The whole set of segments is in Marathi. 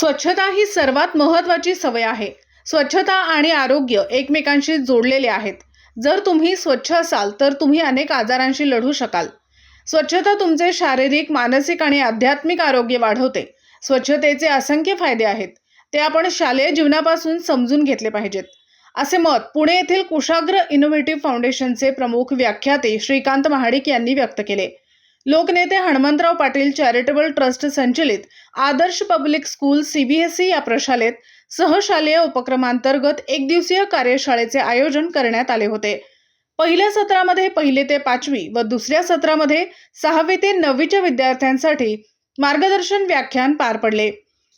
स्वच्छता ही सर्वात महत्त्वाची सवय आहे. स्वच्छता आणि आरोग्य एकमेकांशी जोडलेले आहेत. जर तुम्ही स्वच्छ असाल तर तुम्ही अनेक आजारांशी लढू शकाल. स्वच्छता तुमचे शारीरिक मानसिक आणि आध्यात्मिक आरोग्य वाढवते. स्वच्छतेचे असंख्य फायदे आहेत. ते आपण शालेय जीवनापासून समजून घेतले पाहिजेत. असे मत पुणे येथील कुशाग्र इनोव्हेटिव्ह फाउंडेशनचे प्रमुख व्याख्याते श्रीकांत महाडिक यांनी व्यक्त केले. लोकनेते हणमंतराव पाटील चॅरिटेबल ट्रस्ट संचलित आदर्श पब्लिक स्कूल सीबीएसई या प्रशालेत सहशालेय उपक्रमांतर्गत एक दिवसीय कार्यशाळेचे आयोजन करण्यात आले होते. पहिल्या सत्रामध्ये पहिले ते पाचवी व दुसऱ्या सत्रामध्ये सहावी ते नववीच्या विद्यार्थ्यांसाठी मार्गदर्शन व्याख्यान पार पडले.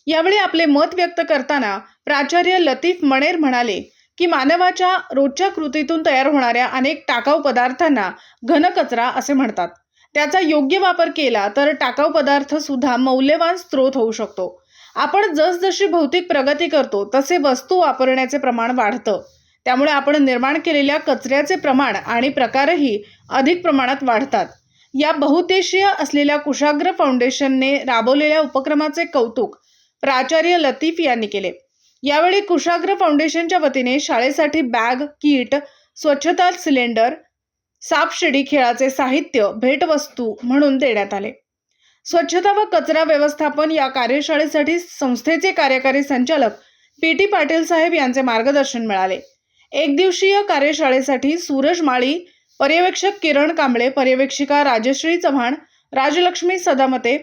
यावेळी आपले मत व्यक्त करताना प्राचार्य लतीफ मणेर म्हणाले की मानवाच्या रोजच्या कृतीतून तयार होणाऱ्या अनेक टाकाऊ पदार्थांना घनकचरा असे म्हणतात. त्याचा योग्य वापर केला तर टाकाऊ पदार्थ सुद्धा मौल्यवान स्रोत होऊ शकतो. आपण जसजशी भौतिक प्रगती करतो तसे वस्तू वापरण्याचे प्रमाण वाढतं. त्यामुळे आपण निर्माण केलेल्या कचऱ्याचे प्रमाण आणि प्रकारही अधिक प्रमाणात वाढतात. या बहुउद्देशीय असलेल्या कुशाग्र फाउंडेशनने राबवलेल्या उपक्रमाचे कौतुक प्राचार्य लतीफ यांनी केले. यावेळी कुशाग्र फाउंडेशनच्या वतीने शाळेसाठी बॅग किट स्वच्छता सिलेंडर सापशिडी खेळाचे साहित्य भेटवस्तू म्हणून देण्यात आले. स्वच्छता व कचरा व्यवस्थापन या कार्यशाळेसाठी संस्थेचे कार्यकारी संचालक पी टी पाटील साहेब यांचे मार्गदर्शन मिळाले. एक दिवसीय कार्यशाळेसाठी सूरज माळी पर्यवेक्षक किरण कांबळे पर्यवेक्षिका राजश्री चव्हाण राजलक्ष्मी सदामते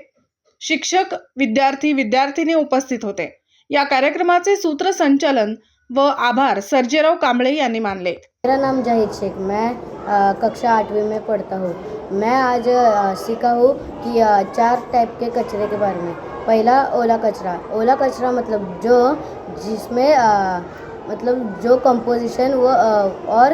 शिक्षक विद्यार्थी विद्यार्थिनी उपस्थित होते. या कार्यक्रमाचे सूत्रसंचालन व आभार सर्जेराव कांबळे यांनी मानले. मेरा नाम जाहिद शेख मैं आ, कक्षा आठवीं में पढ़ता हूँ। मैं आज आ, सीखा हूँ कि आ, चार टाइप के कचरे के बारे में। पहला ओला कचरा। ओला कचरा मतलब जो जिसमें आ, मतलब जो कंपोजिशन वो और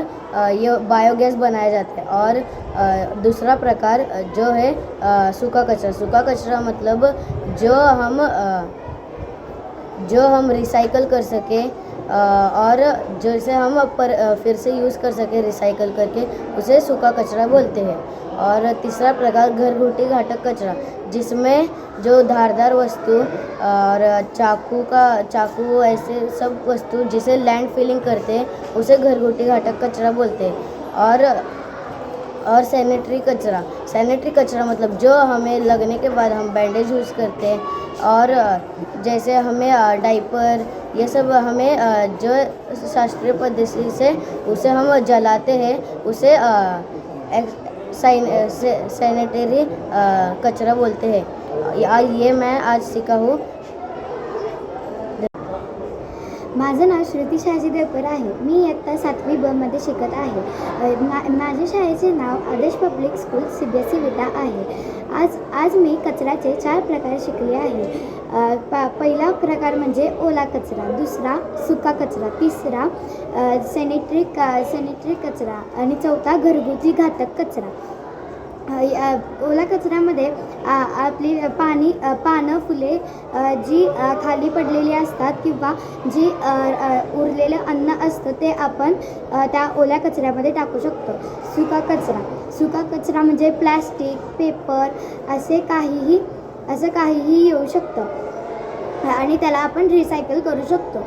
ये बायोगैस बनाया जाता है। और दूसरा प्रकार जो है सूखा कचरा। सूखा कचरा मतलब जो हम जो हम रिसाइकल कर सकें और जैसे हम पर फिर से यूज़ कर सकें रिसाइकल करके, उसे सूखा कचरा बोलते हैं। और तीसरा प्रकार घरगुटी घाटक कचरा, जिसमें जो धारदार वस्तु, और चाकू का, चाकू ऐसे सब वस्तु जिसे लैंड फिलिंग करते हैं, उसे घरगुटी घाटक कचरा बोलते हैं। और और सैनिटरी कचरा। सैनिटरी कचरा मतलब जो हमें लगने के बाद हम बैंडेज यूज़ करते हैं और जैसे हमें डाइपर ये सब हमें जो शास्त्रीय पद्धति से उसे हम जलाते हैं, उसे सैनिटरी कचरा बोलते हैं। ये मैं आज सीखा हूँ। माझं नाव श्रुती शहाजी देवकर आहे. मी इयत्ता सातवी बमध्ये शिकत आहे. मा माझ्या शाळेचे नाव Adesh public school C B S E Vita आहे. आज आज मी कचऱ्याचे चार प्रकार शिकले आहे. प पा पहिला प्रकार म्हणजे ओला कचरा दुसरा सुका कचरा तिसरा सॅनिटरी का सॅनिटरी कचरा आणि चौथा घरगुती घातक कचरा. ओला कचऱ्यामध्ये आपली पाणी पानं फुले जी खाली पडलेली असतात किंवा जी उरलेलं अन्न असतं ते आपण त्या ओल्या कचऱ्यामध्ये टाकू शकतो. सुका कचरा. सुका कचरा म्हणजे प्लॅस्टिक पेपर असे काहीही असं काहीही येऊ शकतं. आणि त्याला आपण रिसायकल करू शकतो.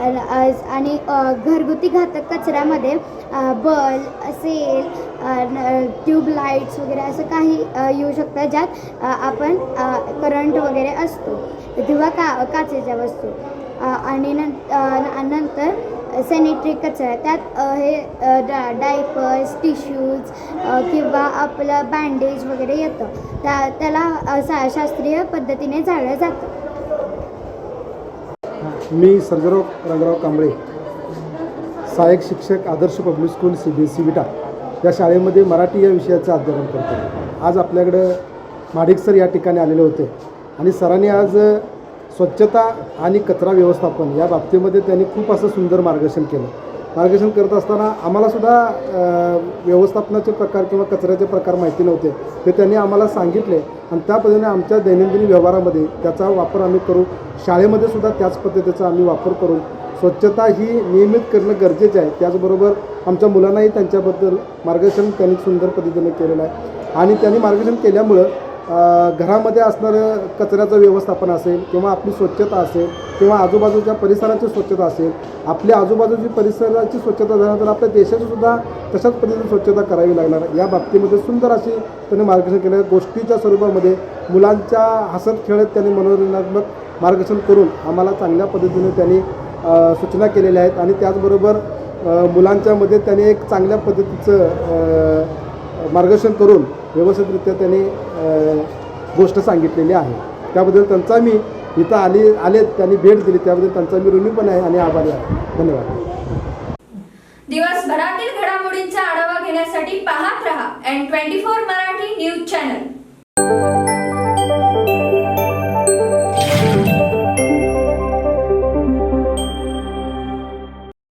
आणि घरगुती घातक कचऱ्यामध्ये बल सेल ट्यूबलाईट्स वगैरे असं काही येऊ शकतं ज्यात आपण करंट वगैरे असतो किंवा का काचेच्या वस्तू. आणि नं नंतर सॅनिटरी कचरा. त्यात हे डा डायपर्स टिश्यूज किंवा आपलं बँडेज वगैरे येतं. त्या त्याला सा शास्त्रीय पद्धतीने जाळलं जातं. मी सर्जराव रंगराव कांबळे सहाय्यक शिक्षक Adarsh public school C B S C Vita या शाळेमध्ये मराठी या विषयाचं अध्ययन करतो आज आपल्याकडं माडिक सर या ठिकाणी आलेले होते आणि सरांनी आज स्वच्छता आणि कचरा व्यवस्थापन या बाबतीमध्ये त्यांनी खूप असं सुंदर मार्गदर्शन केलं. मार्गदर्शन करत असताना आम्हालासुद्धा व्यवस्थापनाचे प्रकार किंवा कचऱ्याचे प्रकार माहिती नव्हते. ते त्यांनी आम्हाला सांगितले. आणि त्या पद्धतीने आमच्या दैनंदिन व्यवहारामध्ये त्याचा वापर आम्ही करू. शाळेमध्ये सुद्धा त्याच पद्धतीचा आम्ही वापर करून स्वच्छता ही नियमित करणं गरजेचे आहे. त्याचबरोबर आमच्या मुलांनाही त्यांच्याबद्दल मार्गदर्शन त्यांनी सुंदर पद्धतीने केलेलं आहे. आणि त्यांनी मार्गदर्शन केल्यामुळं घरामध्ये असणारं कचऱ्याचं व्यवस्थापन असेल किंवा आपली स्वच्छता असेल किंवा आजूबाजूच्या परिसराची स्वच्छता असेल आपल्या आजूबाजूची परिसराची स्वच्छता झाल्यानंतर आपल्या देशाची सुद्धा तशाच पद्धतीने स्वच्छता करावी लागणार. या बाबतीमध्ये सुंदर अशी त्यांनी मार्गदर्शन केलं. गोष्टीच्या स्वरूपामध्ये मुलांच्या हसत खेळत त्यांनी मनोरंजनात्मक मार्गदर्शन करून आम्हाला चांगल्या पद्धतीने त्यांनी सूचना केलेल्या आहेत. आणि त्याचबरोबर मुलांच्यामध्ये त्यांनी एक चांगल्या पद्धतीचं मार्गदर्शन करून व्यवस्थितरित्या त्यांनी गोष्ट सांगितलेली आहे. त्याबद्दल त्यांचा मी इथं आली आले त्यांनी भेट दिली त्याबद्दल त्यांचा मी ऋणी पण आहे आणि आभारी आहे. धन्यवाद. दिवसभरातील घडामोडींचा आढावा घेण्यासाठी पाहत रहा N twenty four Marathi news channel.